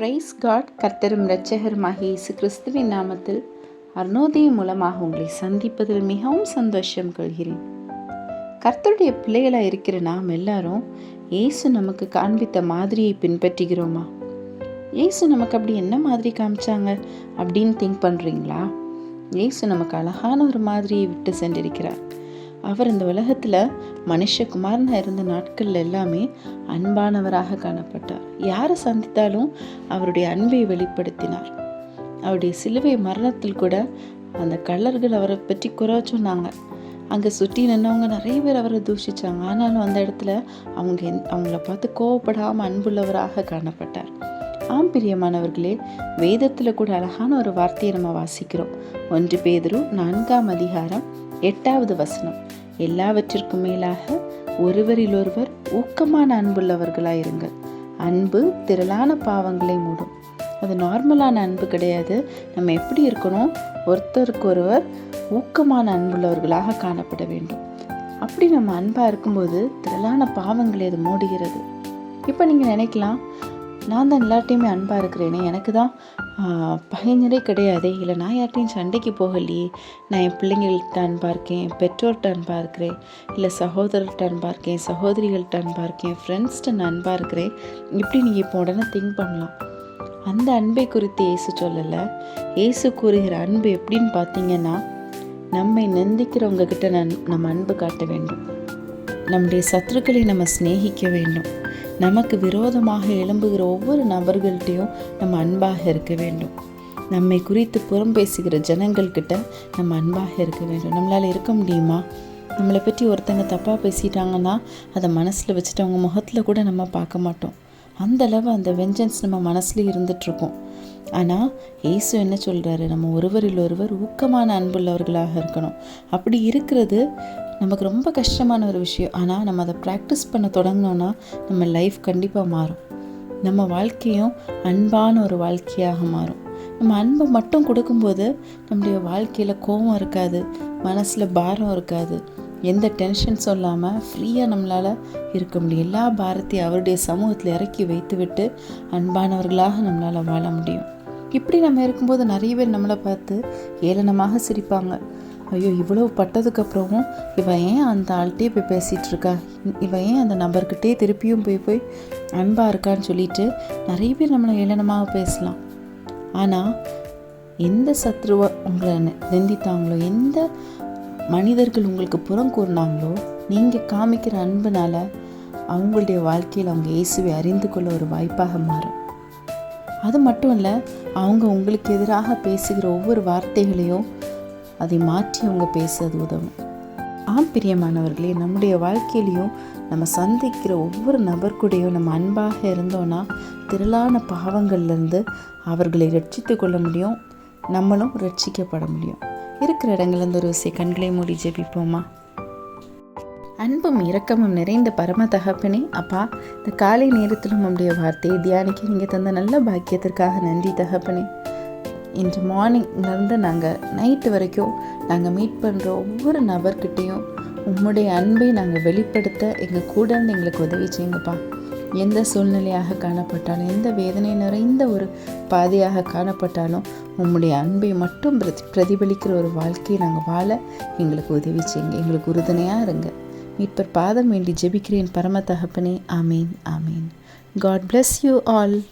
Price God கர்த்தரும் இரட்சகருமாகிய இயேசு கிறிஸ்துவின் நாமத்தில் அருணோதயம் மூலமாக உங்களை சந்திப்பதில் மிகவும் சந்தோஷம் கொள்கிறேன். கர்த்தருடைய பிள்ளைகளாக இருக்கிற நாம் எல்லாரும் இயேசு நமக்கு காண்பித்த மாதிரியை பின்பற்றுகிறோமா? இயேசு நமக்கு அப்படி என்ன மாதிரி காமிச்சாங்க அப்படின்னு திங்க் பண்ணுறீங்களா இயேசு நமக்கு அழகான ஒரு மாதிரியை விட்டு சென்றிருக்கிறார். அவர் இந்த உலகத்தில் மனுஷகுமாரனாக இருந்த நாட்கள் எல்லாமே அன்பானவராக காணப்பட்டார். யாரை சந்தித்தாலும் அவருடைய அன்பை வெளிப்படுத்தினார். அவருடைய சிலுவை மரணத்தில் கூட அந்த கள்ளர்கள் அவரை பற்றி குறை சொன்னாங்க. அங்கே சுற்றி நின்றவங்க நிறைய பேர் அவரை தூஷித்தாங்க ஆனாலும் அந்த இடத்துல அவங்க என் அவங்கள பார்த்து கோவப்படாமல் அன்புள்ளவராக காணப்பட்டார். ஆம் பிரியமானவர்களே வேதத்தில் கூட அழகான ஒரு வார்த்தையை நம்ம வாசிக்கிறோம். ஒன்று பேதரும் நான்காம் அதிகாரம் எட்டாவது வசனம். எல்லாவற்றிற்கும் மேலாக ஒருவரிலொருவர் ஊக்கமான அன்புள்ளவர்களாயிருங்கள். அன்பு திரளான பாவங்களை மூடும். அது நார்மலான அன்பு கிடையாது. நம்ம எப்படி இருக்கணும்? ஒருத்தருக்கு ஒருவர் ஊக்கமான அன்புள்ளவர்களாக காணப்பட வேண்டும். அப்படி நம்ம அன்பாக இருக்கும்போது திரளான பாவங்களை அது மூடுகிறது. இப்போ நீங்கள் நினைக்கலாம் நான் தான் எல்லார்ட்டையுமே அன்பாக இருக்கிறேனே எனக்கு தான் ஆஹ், பகைஞரே கிடையாதே. இல்லை நான் யார்ட்டையும் சண்டைக்கு போகலையே. நான் என் பிள்ளைங்கள்ட்ட அன்பாக இருக்கேன் என் பெற்றோர்கிட்ட அன்பாக இருக்கிறேன் இல்லை சகோதரர்கிட்ட அன்பாக இருக்கேன் சகோதரிகள்கிட்ட அன்பாக இருக்கேன் ஃப்ரெண்ட்ஸ்கிட்ட நான் அன்பாக இருக்கிறேன். இப்படி நீங்கள் இப்போ உடனே திங்க் பண்ணலாம். அந்த அன்பை குறித்து இயேசு சொல்லலை. ஏசு கூறுகிற அன்பு எப்படின்னு பார்த்தீங்கன்னா நம்மை நிந்திக்கிறவங்க கிட்ட நன் நம்ம அன்பு காட்ட வேண்டும். நம்முடைய சத்துருக்களை நம்ம சிநேகிக்க வேண்டும். நமக்கு விரோதமாக எழும்புகிற ஒவ்வொரு நபர்கள்ட்டையும் நம்ம அன்பாக இருக்க வேண்டும். நம்மை குறித்து புறம் பேசுகிற ஜனங்கள்கிட்ட நம்ம அன்பாக இருக்க வேண்டும். நம்மளால் இருக்க முடியுமா? நம்மளை பற்றி ஒருத்தங்க தப்பாக பேசிட்டாங்கன்னா அதை மனசில் வச்சுட்டு அவங்க முகத்தில் கூட நம்ம பார்க்க மாட்டோம். அந்த அளவு அந்த வெஞ்சன்ஸ் நம்ம மனசில் இருந்துகிட்ருக்கோம் ஆனால் ஏசு என்ன சொல்கிறாரு நம்ம ஒருவரில் ஒருவர் ஊக்கமான அன்புள்ளவர்களாக இருக்கணும். அப்படி இருக்கிறது நமக்கு ரொம்ப கஷ்டமான ஒரு விஷயம். ஆனால் நம்ம அதை ப்ராக்டிஸ் பண்ண தொடங்கினோன்னா நம்ம லைஃப் கண்டிப்பாக மாறும். நம்ம வாழ்க்கையும் அன்பான ஒரு வாழ்க்கையாக மாறும். நம்ம அன்பை மட்டும் கொடுக்கும்போது நம்முடைய வாழ்க்கையில் கோபம் இருக்காது மனசில் பாரம் இருக்காது. எந்த டென்ஷன்ஸும் இல்லாமல் ஃப்ரீயாக நம்மளால் இருக்க முடியும். எல்லா பாரத்தையும் அவருடைய சமூகத்தில் இறக்கி வைத்துவிட்டு அன்பானவர்களாக நம்மளால் வாழ முடியும். இப்படி நம்ம இருக்கும்போது நிறைய பேர் நம்மளை பார்த்து ஏளனமாக சிரிப்பாங்க. ஐயோ இவ்வளவு பட்டதுக்கப்புறமும் இவன் ஏன் அந்த ஆள்கிட்டே போய் பேசிகிட்டு இருக்கா? இவன் ஏன் அந்த நபர்கிட்டே திருப்பியும் போய் போய் அன்பாக இருக்கான்னு சொல்லிட்டு நிறைய பேர் நம்மளை ஏளனமாக பேசலாம். ஆனால் எந்த சத்ருவை உங்களை நிந்தித்தாங்களோ எந்த மனிதர்கள் உங்களுக்கு புறம் கூறினாங்களோ நீங்கள் காமிக்கிற அன்புனால் அவங்களுடைய வாழ்க்கையில் அவங்க இயேசுவை அறிந்து கொள்ள ஒரு வாய்ப்பாக மாறும். அது மட்டும் இல்லை அவங்க உங்களுக்கு எதிராக பேசுகிற ஒவ்வொரு வார்த்தைகளையும் அதை மாற்றி அவங்க பேச அது உதவும். ஆம் பிரியமானவர்களே நம்முடைய வாழ்க்கையிலையும் நம்ம சந்திக்கிற ஒவ்வொரு நபர்கூடையும் நம்ம அன்பாக இருந்தோன்னா திரளான பாவங்கள்லேருந்து அவர்களை ரட்சித்து கொள்ள முடியும் நம்மளும் ரட்சிக்கப்பட முடியும். இருக்கிற இடங்கள்லேருந்து ஒரு விசை கண்களை மூடி ஜெபிப்போமா? அன்பும் இரக்கமும் நிறைந்த பரம தகப்பனே அப்பா இந்த காலை நேரத்திலும் நம்முடைய வார்த்தையை தியானிக்க நீங்கள் தந்த நல்ல பாக்கியத்திற்காக நன்றி தகப்பனே. இன்று மார்னிங்லேருந்து நாங்கள் நைட்டு வரைக்கும் நாங்கள் மீட் பண்ணுற ஒவ்வொரு நபர்கிட்டையும் உம்முடைய அன்பை நாங்கள் வெளிப்படுத்த எங்கள் கூட இருந்து எங்களுக்கு உதவி செய்யுங்கப்பா. எந்த சூழ்நிலையாக காணப்பட்டாலும் எந்த வேதனை நிறைந்த ஒரு பாதையாக காணப்பட்டாலும் உம்முடைய அன்பை மட்டும் பிரதி பிரதிபலிக்கிற ஒரு வாழ்க்கையை நாங்கள் வாழ எங்களுக்கு உதவி செய்யுங்க. எங்களுக்கு உறுதுணையாக இருங்க. மீட்பர் பாதம் வேண்டி ஜெபிக்கிறேன் பரம தகப்பனே. ஆமீன் ஆமீன். God bless you all